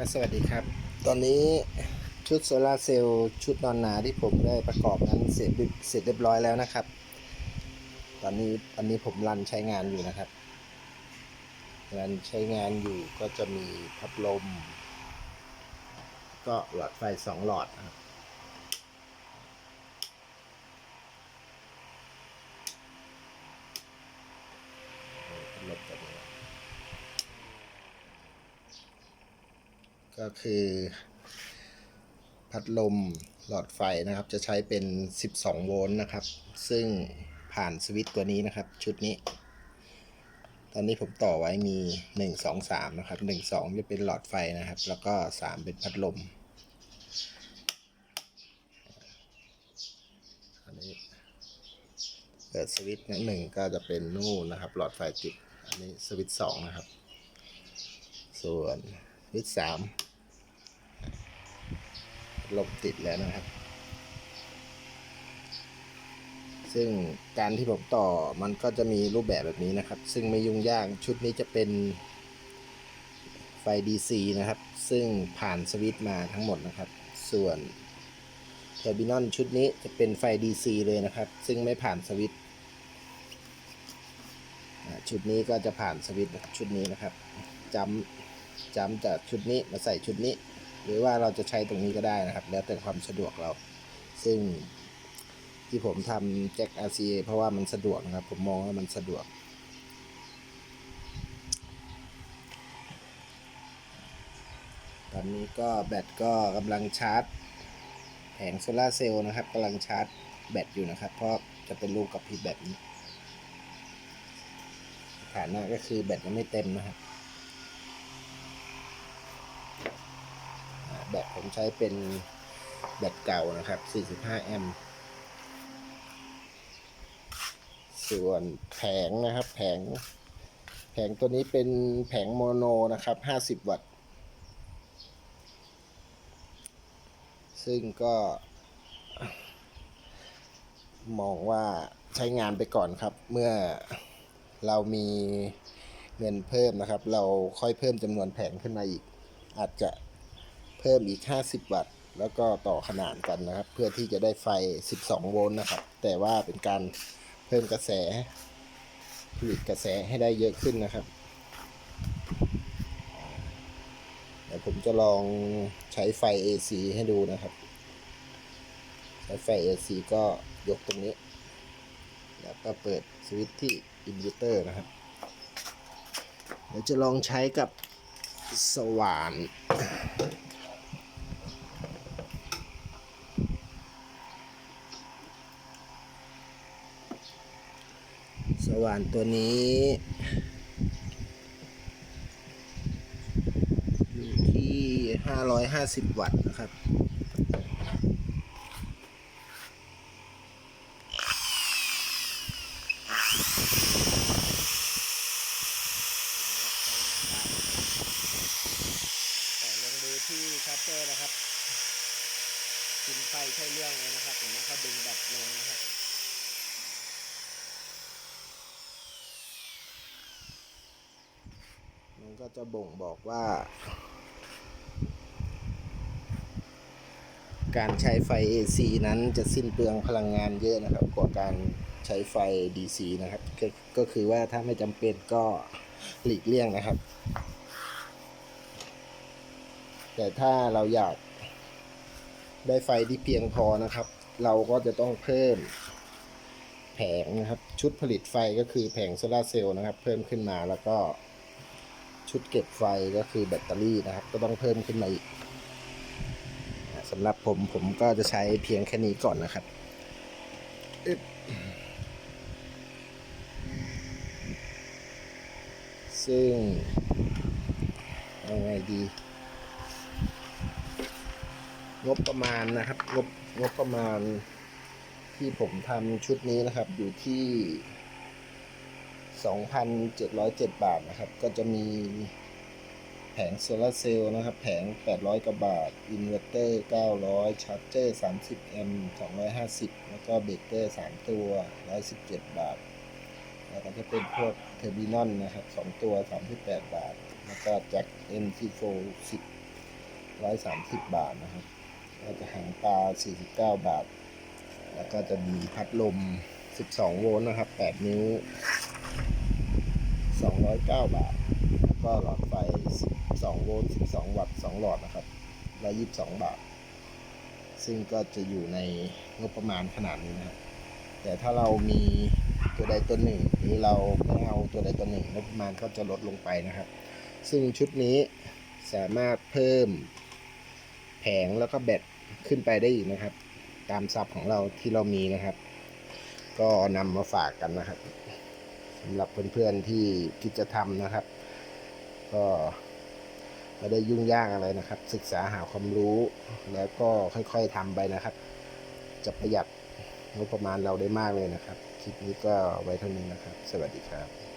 ครับสวัสดีครับ ตอนนี้ชุดโซลาร์เซลล์ชุดนอนหนาที่ผมได้ประกอบนั้นเสร็จเสร็จเรียบร้อยแล้วนะครับ ตอนนี้อันนี้ผมรันใช้งานอยู่นะครับ รันใช้งานอยู่ก็จะมีพัดลม ก็หลอดไฟสองหลอดนะครับพัดลมตัวนี้ ก็คือพัดลมหลอดไฟนะครับ จะใช้เป็น 12 โวลต์นะครับ ซึ่งผ่านสวิตตัวนี้นะครับ ชุดนี้ ตอนนี้ผมต่อไว้มี 1 2 3 นะครับ 1 2 จะเป็นหลอดไฟนะครับ แล้วก็ 3 เป็นพัดลม อันนี้เปิดสวิตช์หนึ่งก็จะเป็นนู่นนะครับ หลอดไฟติด อันนี้สวิตช์สองนะครับ ส่วนสวิตช์สาม ลมติดแล้วนะครับ ซึ่งการที่ผมต่อมันก็จะมีรูปแบบแบบนี้นะครับ ซึ่งไม่ยุ่งยากชุดนี้จะเป็นไฟ DC นะครับ ซึ่งผ่านสวิตช์มาทั้งหมดนะครับ ส่วนเทอร์บินอลชุดนี้จะเป็นไฟ DC เลยนะครับ ซึ่งไม่ผ่านสวิตช์ชุดนี้ก็จะผ่านสวิตช์ชุดนี้นะครับจำจำจากชุดนี้มาใส่ชุดนี้ หรือว่าเราจะใช้ตรงนี้ก็ได้นะครับ แล้วแต่ความสะดวกเรา ซึ่งที่ผมทำแจ็ค RCA เพราะว่ามันสะดวกนะครับ ผมมองว่ามันสะดวก ตอนนี้ก็แบตก็กำลังชาร์จ แผงโซลาเซลล์นะครับกำลังชาร์จแบตอยู่นะครับ เพราะจะเป็นรูปกับพริบแบบนี้ฐานะก็คือแบตยังไม่เต็มนะครับ แบตผมใช้เป็นแบตเก่านะครับ 45 แอมป์ส่วนแผงนะครับ แผง แผงตัวนี้เป็นแผงโมโนนะครับ 50 วัตต์ ซึ่งก็ มองว่าใช้งานไปก่อนครับ เมื่อเรามีเงินเพิ่มนะครับ เราค่อยเพิ่มจำนวนแผงขึ้นมาอีก อาจจะ เพิ่มอีก 50 วัตต์ แล้วก็ต่อขนานกันนะครับ เพื่อที่จะได้ไฟ 12 โวลต์นะครับ แต่ว่าเป็นการเพิ่มกระแสผลิตกระแสให้ได้เยอะขึ้นนะครับเดี๋ยวผมจะลองใช้ไฟ AC ให้ดูนะครับ ใช้ไฟ AC ก็ยกตรงนี้ แล้วก็เปิดสวิตช์ที่อินเวอร์เตอร์นะครับเดี๋ยวจะลองใช้กับสว่าน สว่านตัวนี้อยู่ที่ 550 วัตต์นะครับแต่ลองดูที่ชาร์จเจอร์นะครับกินไฟใช่เรื่องเลยนะครับเห็นไหมเขาดึงแบตลงนะครับ มัน ก็จะบ่งบอกว่า การใช้ไฟ AC นั้นจะสิ้นเปลืองพลังงานเยอะนะครับ กว่าการใช้ไฟ DC นะครับก็ก็คือว่าถ้าไม่จำเป็นก็หลีกเลี่ยงนะครับ แต่ถ้าเราอยากได้ไฟที่เพียงพอนะครับ เราก็จะต้องเพิ่มแผงนะครับ ชุดผลิตไฟก็คือแผงโซลาเซลล์นะครับ เพิ่มขึ้นมาแล้วก็ ชุดเก็บไฟก็คือแบตเตอรี่นะครับ ก็ต้องเพิ่มขึ้นมาอีกสำหรับผมผมก็จะใช้เพียงแค่นี้ก่อนนะครับซึ่งเอาไงดี งบประมาณนะครับ งบงบประมาณที่ผมทำชุดนี้นะครับอยู่ที่ 2,707 บาทนะครับ ก็จะมีแผงโซลาร์เซลล์นะครับ แผง 800 กว่าบาท อินเวอร์เตอร์ 900 ชาร์จเจอร์ 30 แอมป์ 250 แล้วก็เบรกเกอร์ 3 ตัว 117 บาท แล้วก็จะเป็นพวกเทอร์บินอลนะครับ 2 ตัว 38 บาท แล้วก็แจ็ค MT4 10ร้อยสามสิบบาทนะครับก็จะหางปลาสี่สิบเก้าบาท แล้วก็จะมีพัดลมสิบสองโวลต์นะครับแปดนิ้ว สองร้อยเก้าบาท แล้วก็หลอดไฟสิบสองโวลต์สิบสองวัตต์สองหลอดนะครับร้อยยี่สิบสองบาท ซึ่งก็จะอยู่ในงบประมาณขนาดนี้นะครับ แต่ถ้าเรามีตัวใดตัวหนึ่ง หรือเราไม่เอาตัวใดตัวหนึ่งงบประมาณก็จะลดลงไปนะครับ ซึ่งชุดนี้สามารถเพิ่มแผงแล้วก็แบตขึ้นไปได้อีกนะครับ ตามซับของเราที่เรามีนะครับ ก็นำมาฝากกันนะครับ สำหรับเพื่อนๆที่คิดจะทำนะครับ ก็ไม่ได้ยุ่งยากอะไรนะครับ ศึกษาหาความรู้ แล้วก็ค่อยๆทำไปนะครับ จะประหยัดงบประมาณเราได้มากเลยนะครับ คลิปนี้ก็ไว้เท่านี้นะครับ สวัสดีครับ